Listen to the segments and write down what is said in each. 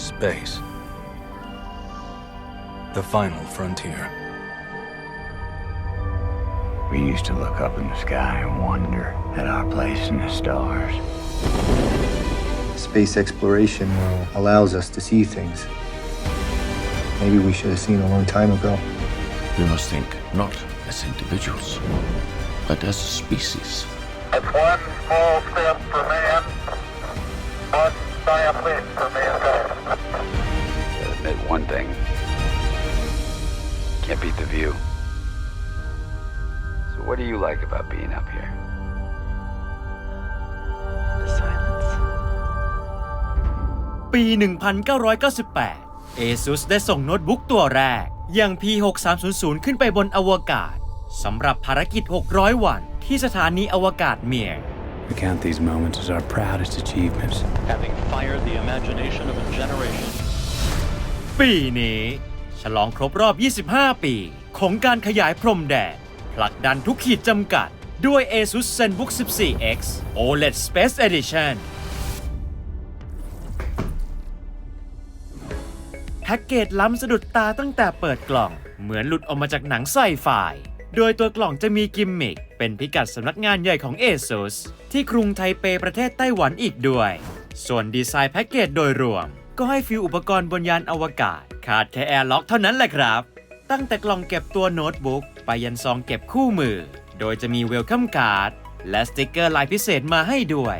Space. The final frontier. We used to look up in the sky and wonder at our place in the stars. Space exploration allows us to see things. Maybe we should have seen a long time ago. We must think not as individuals, but as a species. It's one small step for man, one giant leap for mankind. Gotta admit one thing. Can't beat the view. So what do you like about being up here? Silence. ปี 1998 ASUS ได้ส่งโน้ตบุ๊กตัวแรก อย่าง P6300 ขึ้นไปบนอวกาศสำหรับภารกิจ 600 วัน ที่สถานีอวกาศเมียร์ We count these moments as our proudest achievements. having fired the imagination of a generation. ปีนี้ ฉลองครบรอบ 25 ปี ของการขยายพรมแดนผลักดันทุกขีดจำกัด ด้วย ASUS ZenBook 14X OLED Space Edition แพ็กเกจล้ำสะดุดตาตั้งแต่เปิดกล่อง เหมือนหลุดออกมาจากหนังไซไฟโดยตัวกล่องจะมีกิมมิค เป็นพิกัดสำนักงานใหญ่ของ ASUS ที่กรุงไทเปประเทศไต้หวันอีกด้วย ส่วนดีไซน์แพ็กเกจโดยรวม ก็ให้ฟิลอุปกรณ์บนยานอวกาศ ขาดแค่แอร์ล็อกเท่านั้นแหละครับ ตั้งแต่กล่องเก็บตัวโน้ตบุ๊กไปยันซองเก็บคู่มือ โดยจะมีเวลคัมการ์ดและสติกเกอร์ลายพิเศษมาให้ด้วย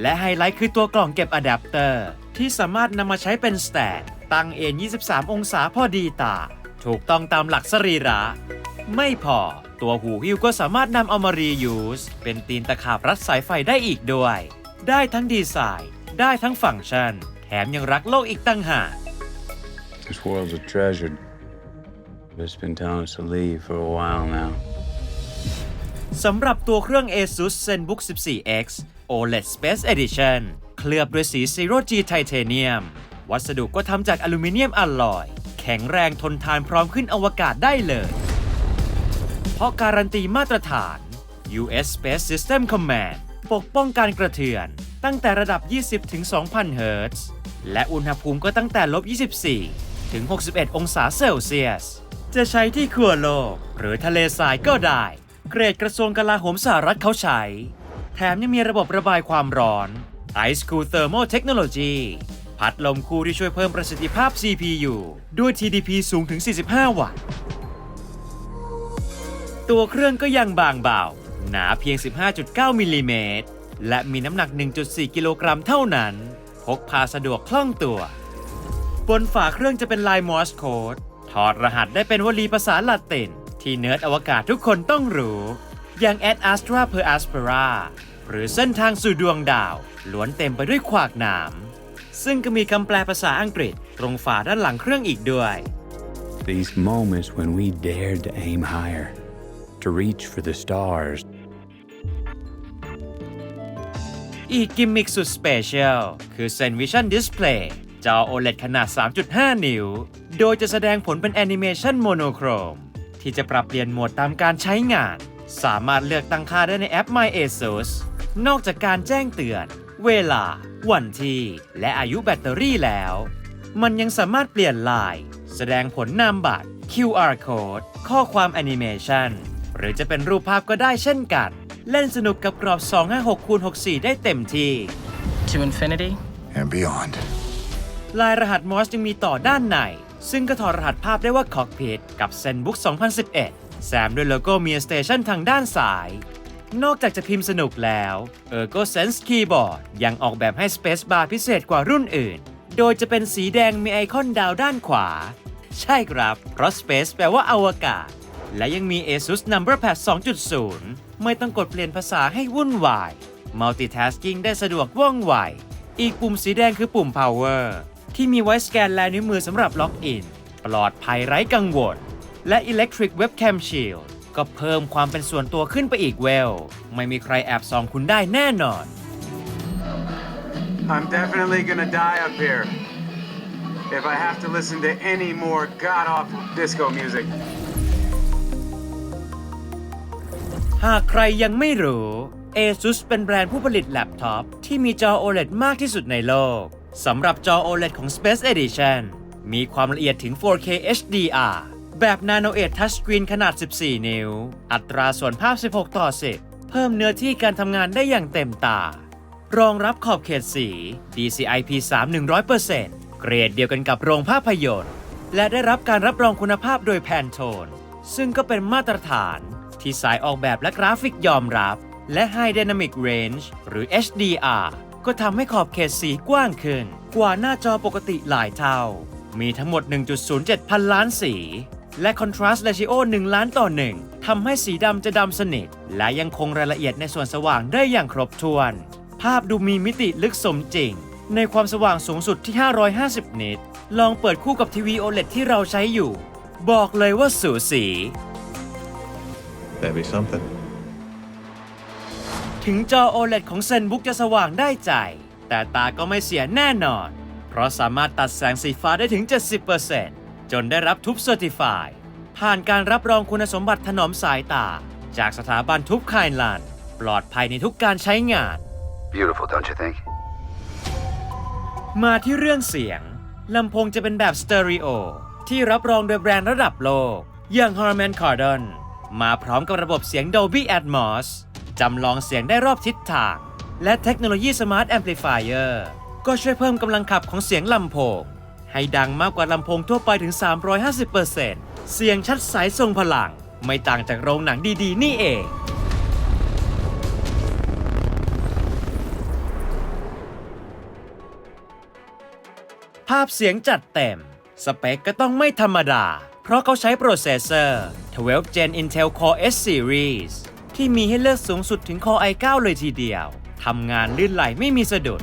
และไฮไลท์คือตัวกล่องเก็บอะแดปเตอร์ ที่สามารถนำมาใช้เป็นสแตนตั้งเอ็น23 องศาพอดีตา ถูกต้องตามหลักสรีระ ไม่พอตัวหูหิ้วก็สามารถนำเอามารียูสเป็นตีนตะขาบรัดสายไฟได้อีกด้วย ได้ทั้งดีไซน์ ได้ทั้งฟังก์ชัน แถมยังรักโลกอีกตั้งหาก This world's a treasure. But it's been telling us to leave for a while now. สำหรับตัวเครื่อง ASUS ZenBook 14X OLED Space Edition เคลือบด้วยสี Zero G Titanium วัสดุก็ทำจากอลูมิเนียมอลลอย แข็งแรงทนทานพร้อมขึ้นอวกาศได้เลย เพราะการันตีมาตรฐาน US Space System Command ปกป้องการกระเทือน ตั้งแต่ระดับ 20ถึง2,000 เฮิรตซ์ และอุณหภูมิก็ตั้งแต่ลบ 24 ถึง 61 องศาเซลเซียส จะใช้ที่ขั้วโลก หรือทะเลทรายก็ได้ เกรดกระทรวงกลาโหมสหรัฐเขาใช้ แถมยังมีระบบระบายความร้อน Ice Cool Thermal Technology พัดลมคู่ที่ช่วยเพิ่มประสิทธิภาพ CPU ด้วย TDP สูงถึง 45 วัตต์ ตัวเครื่องก็ยังบางเบา หนาเพียง 15.9 มิลลิเมตร และมีน้ำหนัก 1.4 กิโลกรัมเท่านั้น กพาสะดวกคล่องตัว บนฝาเครื่องจะเป็นลายมอร์สโค้ดถอดรหัสได้เป็นวลีภาษาละติน ที่เนิร์ดอวกาศทุกคนต้องรู้ อย่าง Ad Astra per Aspera หรือเส้นทางสู่ดวงดาว ล้วนเต็มไปด้วยขวากหนาม ซึ่งก็มีคำแปลภาษาอังกฤษ ตรงฝาด้านหลังเครื่องอีกด้วย These moments when we dared to aim higher, to reach for the stars. อีกกิมมิคสุดสเปเชียลคือ Zen Vision Display จอ OLED ขนาด 3.5 นิ้ว โดยจะแสดงผลเป็นแอนิเมชันโมโนโครมที่จะปรับเปลี่ยนโหมดตามการใช้งาน สามารถเลือกตั้งค่าได้ในแอป My ASUS นอกจากการแจ้งเตือน เวลา วันที่ และอายุแบตเตอรี่แล้ว มันยังสามารถเปลี่ยนลาย แสดงผลนามบัตร QR code ข้อความแอนิเมชันหรือจะเป็นรูปภาพก็ได้เช่นกัน เล่นสนุกกับกรอบ 256คูณ64 ได้เต็มที่ To infinity? And beyond. ลายรหัสมอสยังมีต่อด้านใน ซึ่งก็ถอดรหัสภาพได้ว่า Cockpit กับ ZenBook 2011 แซมด้วยโลโก้ Mir Station ทางด้านซ้าย นอกจากจะพิมพ์สนุกแล้ว Ergo Sense Keyboard ยังออกแบบให้ Space Bar พิเศษกว่ารุ่นอื่น โดยจะเป็นสีแดงมีไอคอนดาวด้านขวา ใช่ครับ เพราะ Space แปลว่าอวกาศ และยังมี ASUS Number Pad 2.0 ไม่ต้องกดเปลี่ยนภาษาให้วุ่นวาย Multitasking ได้สะดวกว่องไว อีกปุ่มสีแดงคือปุ่ม Power ที่มีไว้สแกนลายนิ้วมือสำหรับล็อกอิน ปลอดภัยไร้กังวล และ Electric Webcam Shield ก็เพิ่มความเป็นส่วนตัวขึ้นไปอีกเวล ไม่มีใครแอบส่องคุณได้แน่นอน I'm definitely gonna die up here. If I have to listen to any more god awful disco music. หากใครยังไม่รู้ ASUS เป็นแบรนด์ผู้ผลิตแล็ปท็อปที่มีจอ OLED มากที่สุดในโลก สำหรับจอ OLED ของ Space Edition มีความละเอียดถึง 4K HDR แบบ Nano 8 Touchscreen ขนาด 14 นิ้ว อัตราส่วนภาพ 16 ต่อ 10 เพิ่มเนื้อที่การทำงานได้อย่างเต็มตา รองรับขอบเขตสี DCI P3 100%เกรดเดียวกันกับโรงภาพยนตร์ และได้รับการรับรองคุณภาพโดยแพนโทน ซึ่งก็เป็นมาตรฐาน ที่สายออกแบบและกราฟิกยอมรับ และ High Dynamic Range หรือ HDR ก็ทำให้ขอบเขตสีกว้างขึ้น กว่าหน้าจอปกติหลายเท่า มีทั้งหมด 1.07 พันล้านสี และ Contrast Ratio 1 ล้านต่อ 1ทำให้สีดำจะดำสนิท และยังคงรายละเอียดในส่วนสว่างได้อย่างครบถ้วน ภาพดูมีมิติลึกสมจริง ในความสว่างสูงสุดที่ 550 นิต ลองเปิดคู่กับทีวี OLED ที่เราใช้อยู่ บอกเลยว่าสูสี That'd be something. ถึงจอ OLED ของ ZenBook จะสว่างได้ใจ แต่ตาก็ไม่เสียแน่นอน เพราะสามารถตัดแสงสีฟ้าได้ถึง 70%จนได้รับทุบเซอร์ติฟายผ่านการรับรองคุณสมบัติถนอมสายตา จากสถาบันทุบไคลแลนด์ปลอดภัยในทุกการใช้งาน Beautiful, don't you think? มาที่เรื่องเสียง ลำโพงจะเป็นแบบสเตอริโอที่รับรองโดยแบรนด์ระดับโลก อย่าง Harman Kardon มาพร้อมกับระบบเสียง Dolby Atmos จำลองเสียงได้รอบทิศทาง และเทคโนโลยี Smart Amplifier ก็ช่วยเพิ่มกำลังขับของเสียงลำโพง ให้ดังมากกว่าลำโพงทั่วไปถึง 350%เสียงชัดใสทรงพลัง ไม่ต่างจากโรงหนังดีๆ นี่เองภาพเสียงจัดเต็ม สเปคก็ต้องไม่ธรรมดา เพราะเขาใช้โปรเซสเซอร์ 12 Gen Intel Core S Series ที่มีให้เลือกสูงสุดถึง Core i9 เลยทีเดียว ทำงานลื่นไหลไม่มีสะดุด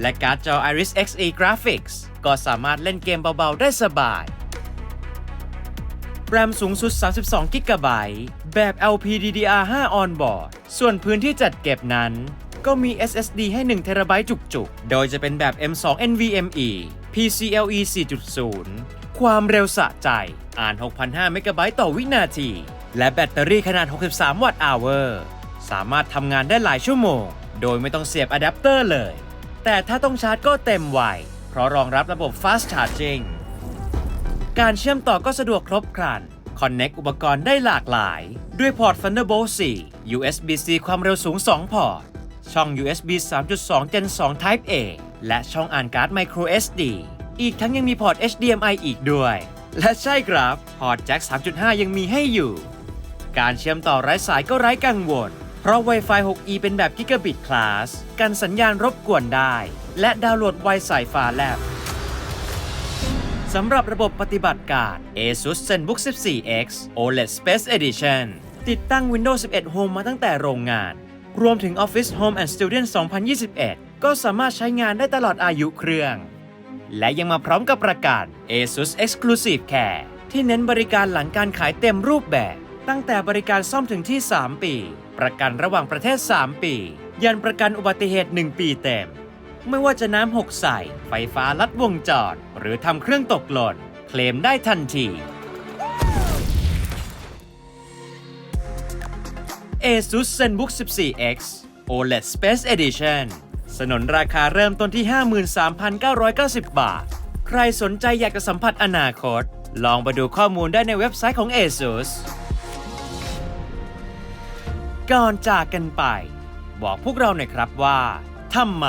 และการ์ดจอ Iris Xe Graphics ก็สามารถเล่นเกมเบาๆ ได้สบาย แรมสูงสุด 32 g b แบบ LPDDR5 on board ส่วนพื้นที่จัดเก็บนั้น ก็มี SSD ให้ 1 t b จุกๆ โดยจะเป็นแบบ M2 NVMe PCLE 4.0 ความเร็วสะใจ อ่าน 6,500 เมกะไบต์ต่อวินาที และแบตเตอรี่ขนาด 63 วัตต์อเวอร์ สามารถทำงานได้หลายชั่วโมง โดยไม่ต้องเสียบอะแดปเตอร์เลย แต่ถ้าต้องชาร์จก็เต็มวัย เพราะรองรับระบบ Fast Charging การเชื่อมต่อก็สะดวกครบครัน Connect อุปกรณ์ได้หลากหลาย ด้วยพอร์ต Thunderbolt 4 USB-C ความเร็วสูง 2 พอร์ต ช่อง USB 3.2 Gen 2 Type A และช่องอ่านการ์ด Micro SD อีกทั้งยังมีพอร์ต HDMI อีกด้วย และใช่ครับ พอร์ตแจ็ค 3.5 ยังมีให้อยู่ การเชื่อมต่อไร้สายก็ไร้กังวล เพราะ Wi-Fi 6E เป็นแบบ Gigabit Class กันสัญญาณรบกวนได้ และดาวน์โหลดไวสายฟ้าแลบสำหรับระบบปฏิบัติการ ASUS ZenBook 14X OLED Space Edition ติดตั้ง Windows 11 Home มาตั้งแต่โรงงาน รวมถึง Office Home and Student 2021 ก็สามารถใช้งานได้ตลอดอายุเครื่อง และยังมาพร้อมกับประกัน ASUS Exclusive Care ที่เน้นบริการหลังการขายเต็มรูปแบบ ตั้งแต่บริการซ่อมถึงที่ 3 ปี ประกันระหว่างประเทศ 3 ปี ยันประกันอุบัติเหตุ 1 ปีเต็ม ไม่ว่าจะน้ำหกใส่ ไฟฟ้าลัดวงจร หรือทำเครื่องตกหล่น เคลมได้ทันที ASUS ZenBook 14X OLED Space Edition สนนราคาเริ่มต้นที่ 53,990 บาท ใครสนใจอยากจะสัมผัสอนาคต ลองไปดูข้อมูลได้ในเว็บไซต์ของ ASUS ก่อนจากกันไป บอกพวกเราหน่อยครับว่าทำไม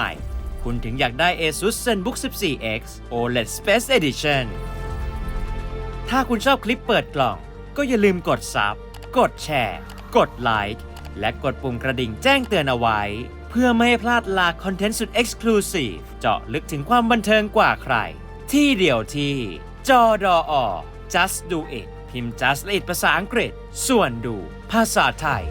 คุณถึงอยากได้ ASUS ZenBook 14X OLED Space Edition ถ้าคุณชอบคลิปเปิดกล่อง ก็อย่าลืมกดซับ กดแชร์ กดไลค์ และกดปุ่มกระดิ่งแจ้งเตือนเอาไว้ เพื่อไม่ให้พลาดลาคอนเทนต์สุด Exclusive เจาะลึกถึงความบันเทิงกว่าใคร ที่เดียวที่ จอดอ Just Do It พิมพ์ Just It ภาษาอังกฤษ ส่วนดู ภาษาไทย